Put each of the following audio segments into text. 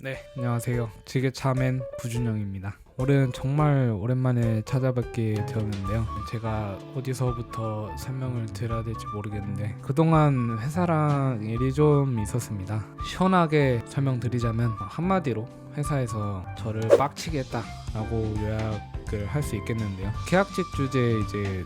네, 안녕하세요. 지게 차맨 부준영입니다. 올해는 정말 오랜만에 찾아뵙게 되었는데요. 제가 어디서부터 설명을 드려야 될지 모르겠는데 그동안 회사랑 일이 좀 있었습니다. 시원하게 설명드리자면 한마디로 회사에서 저를 빡치게 했다라고 요약을 할 수 있겠는데요. 계약직 주제에 이제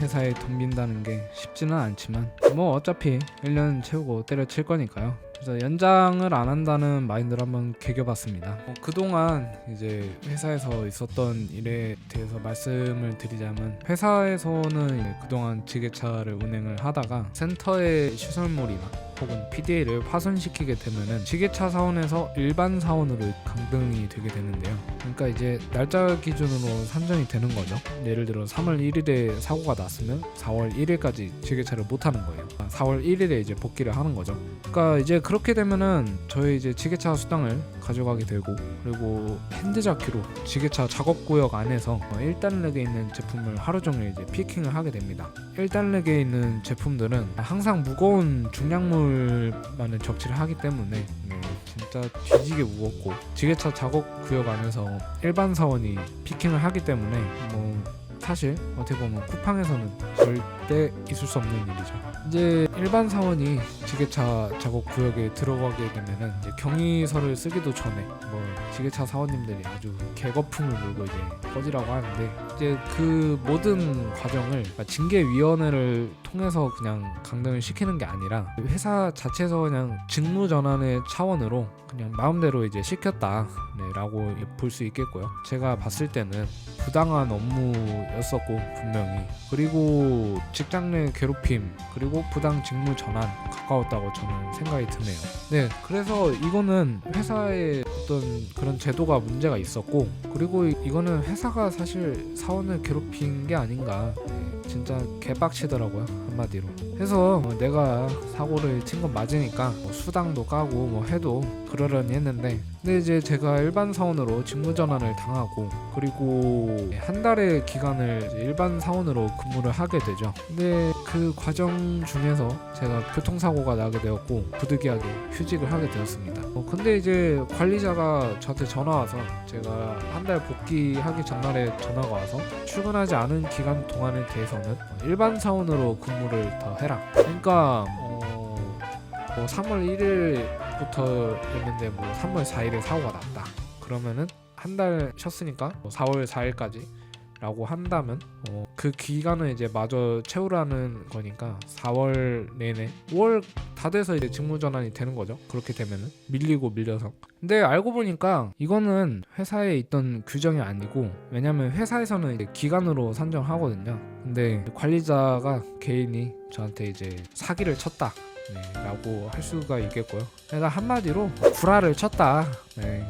회사에 덤빈다는 게 쉽지는 않지만 뭐 어차피 1년 채우고 때려칠 거니까요. 그래서 연장을 안 한다는 마인드를 한번 개겨봤습니다. 어, 그동안 이제 회사에서 있었던 일에 대해서 말씀을 드리자면 회사에서는 그동안 지게차를 운행을 하다가 센터의 시설물이나 혹은 PDA를 파손시키게 되면은 지게차 사원에서 일반 사원으로 강등이 되게 되는데요. 그러니까 이제 날짜 기준으로 산정이 되는 거죠. 예를 들어 3월 1일에 사고가 났으면 4월 1일까지 지게차를 못 하는 거예요. 4월 1일에 이제 복귀를 하는 거죠. 그러니까 이제 그렇게 되면은 저희 이제 지게차 수당을 가져가게 되고 그리고 핸드자키로 지게차 작업 구역 안에서 1단렉에 있는 제품을 하루 종일 이제 피킹을 하게 됩니다. 1단렉에 있는 제품들은 항상 무거운 중량물 만을 적치를 하기 때문에 네, 진짜 뒤지게 무겁고 지게차 작업 구역 안에서 일반 사원이 피킹을 하기 때문에 뭐 사실 어떻게 보면 쿠팡에서는 절대 있을 수 없는 일이죠. 이제 일반 사원이 지게차 작업 구역에 들어가게 되면은 이제 경위서를 쓰기도 전에 뭐 지게차 사원님들이 아주 개거품을 물고 이제 꺼지라고 하는데 이제 그 모든 과정을 그러니까 징계위원회를 통해서 그냥 강등을 시키는 게 아니라 회사 자체에서 그냥 직무 전환의 차원으로 그냥 마음대로 이제 시켰다라고 볼수 있겠고요. 제가 봤을 때는 부당한 업무였었고 분명히 그리고 직장 내 괴롭힘 그리고 부당 직무 전환 가까웠다고 저는 생각이 드네요. 네, 그래서 이거는 회사의 어떤 그런 제도가 문제가 있었고 그리고 이거는 회사가 사실 사원을 괴롭힌 게 아닌가. 네, 진짜 개빡치더라고요 한마디로. 해서 어, 내가 사고를 친 건 맞으니까 뭐 수당도 까고 뭐 해도 그러려니 했는데 근데 이제 제가 일반 사원으로 직무 전환을 당하고 그리고 한 달의 기간을 일반 사원으로 근무를 하게 되죠. 근데 그 과정 중에서 제가 교통사고가 나게 되었고 부득이하게 휴직을 하게 되었습니다. 어, 근데 이제 관리자가 저한테 전화 와서 제가 한 달 복귀하기 전날에 전화가 와서 출근하지 않은 기간 동안에 대해서는 일반 사원으로 근무 를더 해라. 그러니까 어, 뭐 3월 1일부터였는데 뭐 3월 4일에 사고가 났다. 그러면은 한 달 쉬었으니까 뭐 4월 4일까지 라고 한다면 어, 그 기간을 이제 마저 채우라는 거니까 4월 내내 5월 다 돼서 이제 직무 전환이 되는 거죠. 그렇게 되면은 밀리고 밀려서. 근데 알고 보니까 이거는 회사에 있던 규정이 아니고 왜냐면 회사에서는 이제 기간으로 산정하거든요. 근데 관리자가 개인이 저한테 이제 사기를 쳤다. 네, 라고 할 수가 있겠고요. 그러니까 한마디로 구라를 쳤다. 네.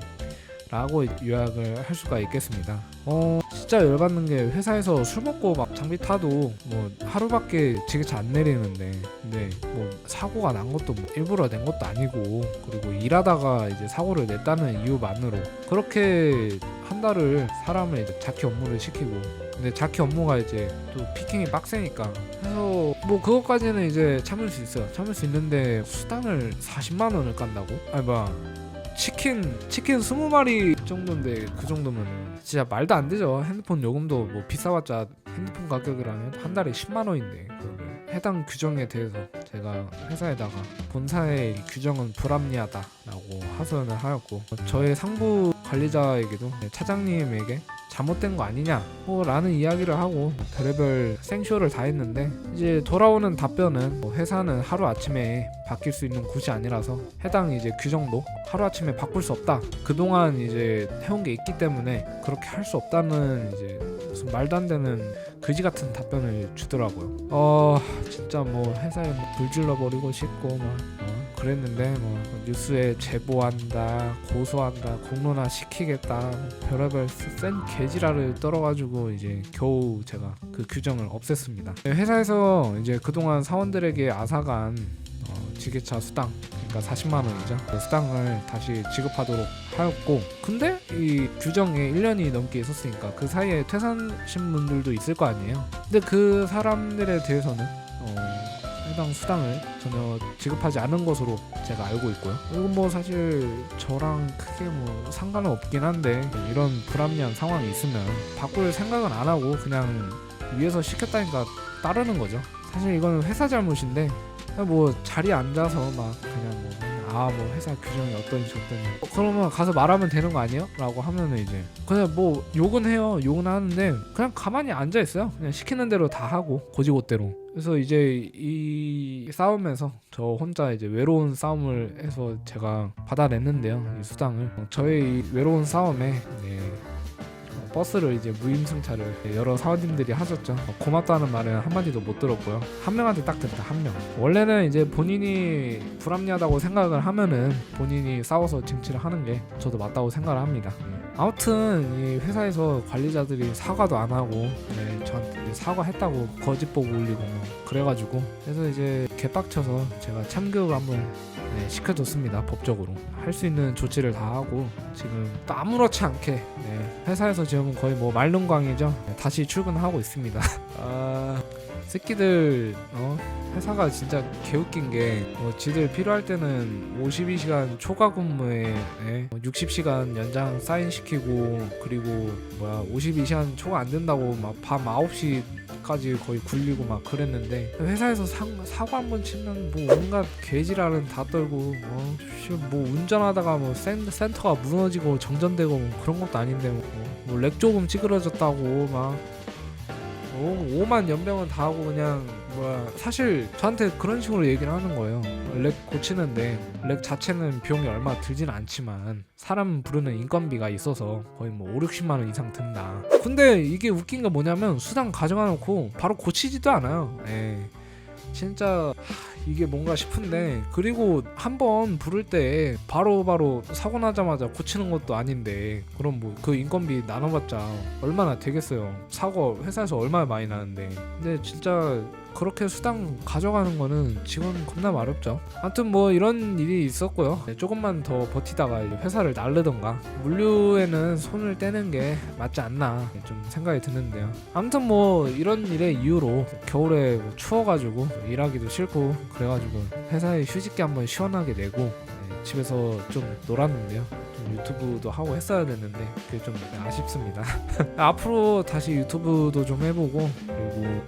라고 요약을 할 수가 있겠습니다. 어 진짜 열받는 게 회사에서 술 먹고 막 장비 타도 뭐 하루밖에 지게차 안 내리는데 근데 뭐 사고가 난 것도 뭐 일부러 낸 것도 아니고 그리고 일하다가 이제 사고를 냈다는 이유만으로 그렇게 한 달을 사람을 이제 자키 업무를 시키고 근데 자키 업무가 이제 또 피킹이 빡세니까 그래서 뭐 그것까지는 이제 참을 수 있어요 참을 수 있는데 수당을 40만 원을 깐다고? 아니 뭐야 치킨 치킨 20마리 정도인데 그 정도면 진짜 말도 안 되죠. 핸드폰 요금도 뭐 비싸봤자 핸드폰 가격이라면 한 달에 10만 원인데 해당 규정에 대해서 제가 회사에다가 본사의 이 규정은 불합리하다라고 하소연을 하였고 저의 상부 관리자에게도 차장님에게 잘못된 거 아니냐? 뭐 라는 이야기를 하고 별의별 생쇼를 다 했는데 이제 돌아오는 답변은 뭐 회사는 하루아침에 바뀔 수 있는 곳이 아니라서 해당 이제 규정도 하루아침에 바꿀 수 없다. 그동안 이제 해온 게 있기 때문에 그렇게 할 수 없다는 이제 무슨 말도 안 되는 그지 같은 답변을 주더라고요. 어 진짜 뭐 회사에 뭐 불질러 버리고 싶고 막 어, 그랬는데 뭐 뉴스에 제보한다 고소한다 공론화 시키겠다 별의별 센 개지랄을 떨어가지고 이제 겨우 제가 그 규정을 없앴습니다. 회사에서 이제 그동안 사원들에게 앗아간 어, 지게차 수당 그러니까 40만 원이죠. 그 수당을 다시 지급하도록 하였고 근데 이 규정에 1년이 넘게 있었으니까 그 사이에 퇴사하신 분들도 있을 거 아니에요. 근데 그 사람들에 대해서는 어, 해당 수당을 전혀 지급하지 않은 것으로 제가 알고 있고요. 이건 뭐 사실 저랑 크게 뭐 상관은 없긴 한데 이런 불합리한 상황이 있으면 바꿀 생각은 안 하고 그냥 위에서 시켰다니까 따르는 거죠. 사실 이거는 회사 잘못인데 뭐 자리에 앉아서 막 그냥 뭐 아뭐 회사 규정이 어떤지 어떤지 어, 그러면 가서 말하면 되는 거 아니에요? 라고 하면은 이제 그냥 뭐 욕은 해요 욕은 하는데 그냥 가만히 앉아 있어요 그냥 시키는 대로 다 하고 고지고대로 그래서 이제 이 싸움에서 저 혼자 이제 외로운 싸움을 해서 제가 받아냈는데요 이 수당을 어, 저의 이 외로운 싸움에 네, 어, 버스를 이제 무임승차를 여러 사원님들이 하셨죠. 어, 고맙다는 말은 한마디도 못 들었고요. 한 명한테 딱 듣다 한 명. 원래는 이제 본인이 불합리하다고 생각을 하면은 본인이 싸워서 쟁취를 하는 게 저도 맞다고 생각을 합니다. 아무튼 이 회사에서 관리자들이 사과도 안 하고 네, 저한테 사과했다고 거짓 보고 올리고 뭐 그래가지고 그래서 이제 개빡쳐서 제가 참교육을 한번 네, 시켜줬습니다 법적으로. 할 수 있는 조치를 다 하고 지금 또 아무렇지 않게 네, 회사에서 지금 거의 뭐 말lun광이죠. 네, 다시 출근하고 있습니다. 아 새끼들 어? 회사가 진짜 개웃긴 게 어, 지들 필요할 때는 52시간 초과 근무에 예, 60시간 연장 사인 시키고 그리고 뭐야 52시간 초과 안 된다고 막 밤 9시 까지 거의 굴리고 막 그랬는데 회사에서 사, 사고 한 번 치면 뭐 온갖 개지랄은 다 떨고 어, 씨, 뭐 운전하다가 뭐 센, 센터가 무너지고 정전되고 뭐 그런 것도 아닌데 뭐, 뭐 렉 조금 찌그러졌다고 막 어, 5만 연병은 다 하고 그냥 뭐야 사실 저한테 그런 식으로 얘기를 하는 거예요. 렉 고치는데 렉 자체는 비용이 얼마 들진 않지만 사람 부르는 인건비가 있어서 거의 뭐 5, 60만 원 이상 든다. 근데 이게 웃긴 게 뭐냐면 수당 가져가 놓고 바로 고치지도 않아요. 예. 진짜 하, 이게 뭔가 싶은데 그리고 한 번 부를 때 바로 바로 사고 나자마자 고치는 것도 아닌데 그럼 뭐 그 인건비 나눠봤자 얼마나 되겠어요. 사고 회사에서 얼마나 많이 나는데. 근데 진짜 그렇게 수당 가져가는 거는 직원 겁나 어렵죠. 아무튼 뭐 이런 일이 있었고요. 네, 조금만 더 버티다가 회사를 날르던가. 물류에는 손을 떼는 게 맞지 않나 좀 생각이 드는데요. 아무튼 뭐 이런 일의 이유로 겨울에 뭐 추워가지고 일하기도 싫고 그래가지고 회사에 휴직기 한번 시원하게 내고 네, 집에서 좀 놀았는데요. 좀 유튜브도 하고 했어야 됐는데 그게 좀 아쉽습니다. 앞으로 다시 유튜브도 좀 해보고 그리고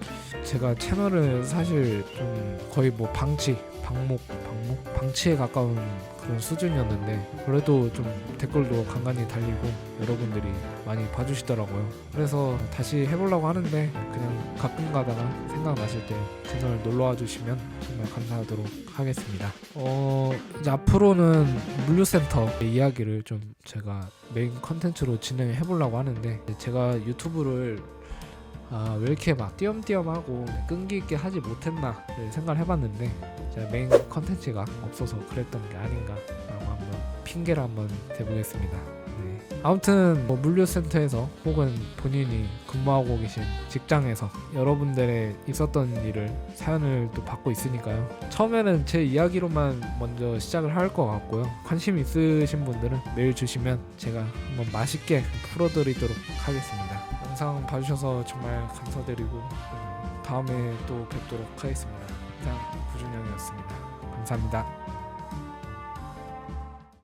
제가 채널을 사실 좀 거의 뭐 방치, 방목, 방목, 방치에 가까운 그런 수준이었는데 그래도 좀 댓글도 간간히 달리고 여러분들이 많이 봐주시더라고요. 그래서 다시 해보려고 하는데 그냥 가끔 가다가 생각나실 때 채널 놀러와 주시면 정말 감사하도록 하겠습니다. 어 이제 앞으로는 물류센터 이야기를 좀 제가 메인 컨텐츠로 진행해 보려고 하는데 제가 유튜브를 아, 왜 이렇게 막 띄엄띄엄하고 끈기 있게 하지 못했나 생각을 해봤는데 제가 메인 컨텐츠가 없어서 그랬던 게 아닌가라고 한번 핑계를 한번 대보겠습니다. 네. 아무튼 뭐 물류센터에서 혹은 본인이 근무하고 계신 직장에서 여러분들의 있었던 일을 사연을 또 받고 있으니까요. 처음에는 제 이야기로만 먼저 시작을 할 것 같고요. 관심 있으신 분들은 메일 주시면 제가 한번 맛있게 풀어드리도록 하겠습니다. 영상 봐주셔서 정말 감사드리고 음, 다음에 또 뵙도록 하겠습니다. 일단 구준영이었습니다. 감사합니다.